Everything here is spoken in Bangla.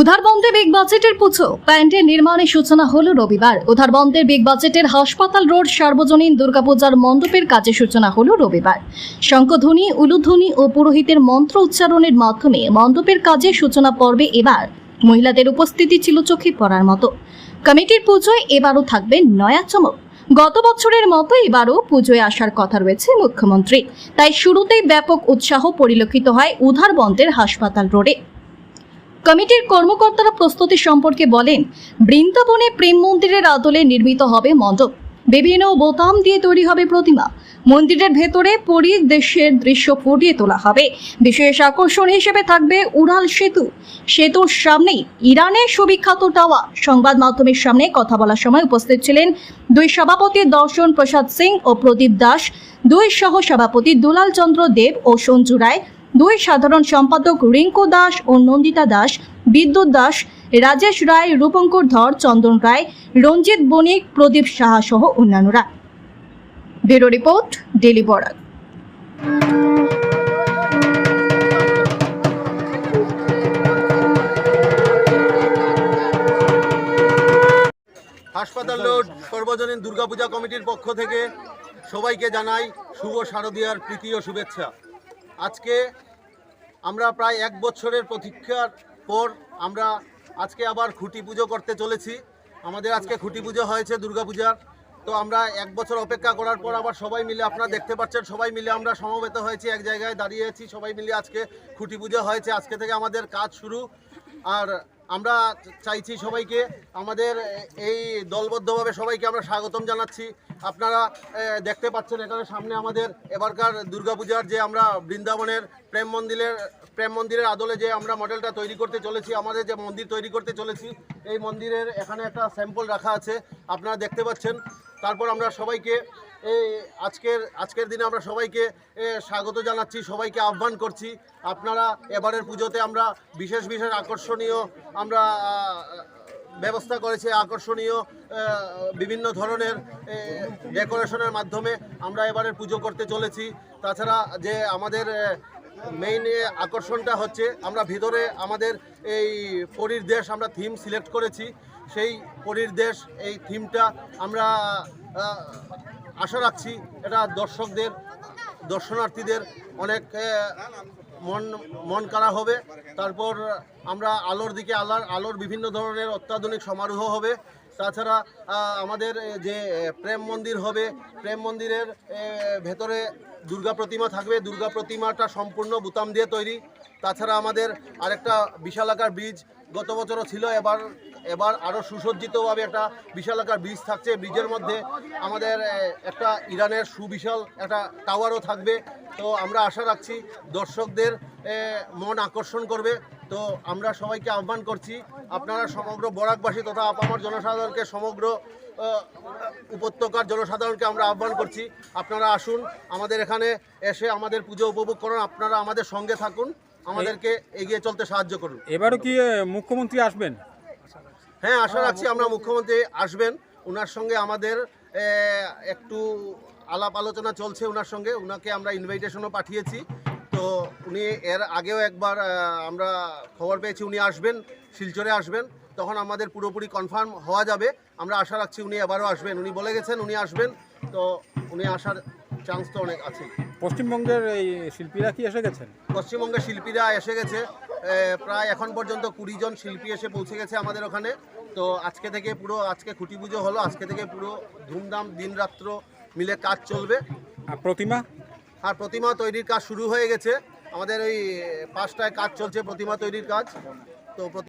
উধারবন্দে বিগ বাজেটের পুজো। প্যান্ডেল নির্মাণের সূচনা হল রবিবার। উধারবন্দের বিগ বাজেটের হাসপাতাল রোড সার্বজনীন দুর্গাপূজার মণ্ডপের কাজের সূচনা হল রবিবার। শঙ্খধ্বনি, উলুধ্বনি ও পুরোহিতের মন্ত্র উচ্চারণের মাধ্যমে মণ্ডপের কাজের সূচনা পর্বে এবার মহিলাদের উপস্থিতি ছিল চোখে পড়ার মতো। কমিটির পুজোয় এবারও থাকবে নয়া চমক। গত বছরের মতো এবারও পুজোয় আসার কথা রয়েছে মুখ্যমন্ত্রী। তাই শুরুতেই ব্যাপক উৎসাহ পরিলক্ষিত হয় উধারবন্দের হাসপাতাল রোডে। কমিটির কর্মকর্তারা প্রস্তুতি সম্পর্কে বলেন, বৃন্দাবনে প্রেম মন্দিরের আদলে নির্মিত হবে মণ্ডপ। বিভিন্ন বোতাম দিয়ে তৈরি হবে প্রতিমা। মন্দিরের ভেতরে পরিদেশের দৃশ্য ফুটিয়ে তোলা হবে। বিশেষ আকর্ষণ হিসেবে থাকবে উড়াল সেতু। সেতুর সামনেই ইরানের সুবিখ্যাত টাওয়া সংবাদ মাধ্যমের সামনে কথা বলার সময় উপস্থিত ছিলেন দুই সভাপতি দর্শন প্রসাদ সিং ও প্রদীপ দাস, দুই সহ সভাপতি দুলাল চন্দ্র দেব ও সঞ্জু রায়। দুই সাধারণ সম্পাদক রিঙ্কু দাস ও নন্দিতা দাস, বিদ্যুৎ দাস, রাজেশ রায়, রূপঙ্কর ধর, চন্দন রায়, রঞ্জিত বণিক, প্রদীপ সাহা সহ অন্যান্যরা। Bureau report daily Barak. হাসপাতাল রোড, সর্বজনীন দুর্গাপূজা কমিটির পক্ষ থেকে সবাইকে জানাই শুভ শারদীয়ার প্রীতি ও শুভেচ্ছা। আজকে আমরা প্রায় এক বছরের প্রতীক্ষার পর আমরা আজকে আবার খুঁটি পুজো করতে চলেছি। আমাদের আজকে খুঁটি পুজো হয়েছে দুর্গাপূজার। তো আমরা এক বছর অপেক্ষা করার পর আবার সবাই মিলে, আপনারা দেখতে পাচ্ছেন, সবাই মিলে আমরা সমবেত হয়েছি, এক জায়গায় দাঁড়িয়েছি সবাই মিলে আজকে খুঁটি পুজো হয়েছে। আজকে থেকে আমাদের কাজ শুরু। আর আমরা চাইছি সবাইকে আমাদের এই দলবদ্ধভাবে সবাইকে আমরা স্বাগতম জানাচ্ছি। আপনারা দেখতে পাচ্ছেন এখানে সামনে আমাদের এবারকার দুর্গাপূজার যে আমরা বৃন্দাবনের প্রেম মন্দিরের প্রেম মন্দিরের আদলে যে আমরা মডেলটা তৈরি করতে চলেছি, আমাদের যে মন্দির তৈরি করতে চলেছি, এই মন্দিরের এখানে একটা স্যাম্পল রাখা আছে, আপনারা দেখতে পাচ্ছেন। তারপর আমরা সবাইকে এই আজকের আজকের দিনে আমরা সবাইকে স্বাগত জানাচ্ছি, সবাইকে আহ্বান করছি। আপনারা এবারের পুজোতে আমরা বিশেষ বিশেষ আকর্ষণীয় আমরা ব্যবস্থা করেছি, আকর্ষণীয় বিভিন্ন ধরনের ডেকোরেশনের মাধ্যমে আমরা এবারের পুজো করতে চলেছি। তাছাড়া যে আমাদের মেইন আকর্ষণটা হচ্ছে আমরা ভিতরে আমাদের এই পরীর দেশ আমরা থিম সিলেক্ট করেছি। সেই পরীর দেশ, এই থিমটা আমরা আশা রাখছি এটা দর্শকদের, দর্শনার্থীদের অনেক মন মন কাড়া হবে। তারপর আমরা আলোর দিকে, আলোর আলোর বিভিন্ন ধরনের অত্যাধুনিক সমারোহ হবে। তাছাড়া আমাদের যে প্রেম মন্দির হবে, প্রেম মন্দিরের ভেতরে দুর্গা প্রতিমা থাকবে। দুর্গা প্রতিমাটা সম্পূর্ণ বুতাম দিয়ে তৈরি। তাছাড়া আমাদের আরেকটা বিশালাকার ব্রিজ গত বছরও ছিল, এবার এবার আরও সুসজ্জিতভাবে একটা বিশাল আকার ব্রিজ থাকছে। ব্রিজের মধ্যে আমাদের একটা ইরানের সুবিশাল একটা টাওয়ারও থাকবে। তো আমরা আশা রাখছি দর্শকদের মন আকর্ষণ করবে। তো আমরা সবাইকে আহ্বান করছি, আপনারা সমগ্র বরাকবাসী তথা আপামর জনসাধারণকে সমগ্র উপত্যকার জনসাধারণকে আমরা আহ্বান করছি। আপনারা আসুন, আমাদের এখানে এসে আমাদের পুজো উপভোগ করুন। আপনারা আমাদের সঙ্গে থাকুন। আমাদেরকে এগিয়ে চলতে সাহায্য করুন। এবারও কি মুখ্যমন্ত্রী আসবেন? হ্যাঁ আশা রাখছি আমরা মুখ্যমন্ত্রী আসবেন। ওনার সঙ্গে আমাদের একটু আলাপ আলোচনা চলছে ওনার সঙ্গে। ওনাকে আমরা ইনভাইটেশনও পাঠিয়েছি। তো উনি এর আগেও একবার আমরা খবর পেয়েছি উনি আসবেন, শিলচরে আসবেন। তখন আমাদের পুরোপুরি কনফার্ম হওয়া যাবে। আমরা আশা রাখছি উনি এবারও আসবেন। উনি বলে গেছেন উনি আসবেন। তো উনি আসার চান্স তো অনেক আছে পশ্চিমবঙ্গের এই শিল্পীরা কি এসে গেছেন? পশ্চিমবঙ্গের শিল্পীরা এসে গেছে। প্রায় এখন পর্যন্ত কুড়ি জন শিল্পী এসে পৌঁছে গেছে আমাদের ওখানে। তো আজকে থেকে পুরো আজকে খুঁটি পুজো হলো আজকে থেকে পুরো ধুমধাম দিনরাত্র মিলে কাজ চলবে। আর প্রতিমা? আর প্রতিমা তৈরির কাজ শুরু হয়ে গেছে। আমাদের ওই পাঁচটায় কাজ চলছে প্রতিমা তৈরির কাজ। তো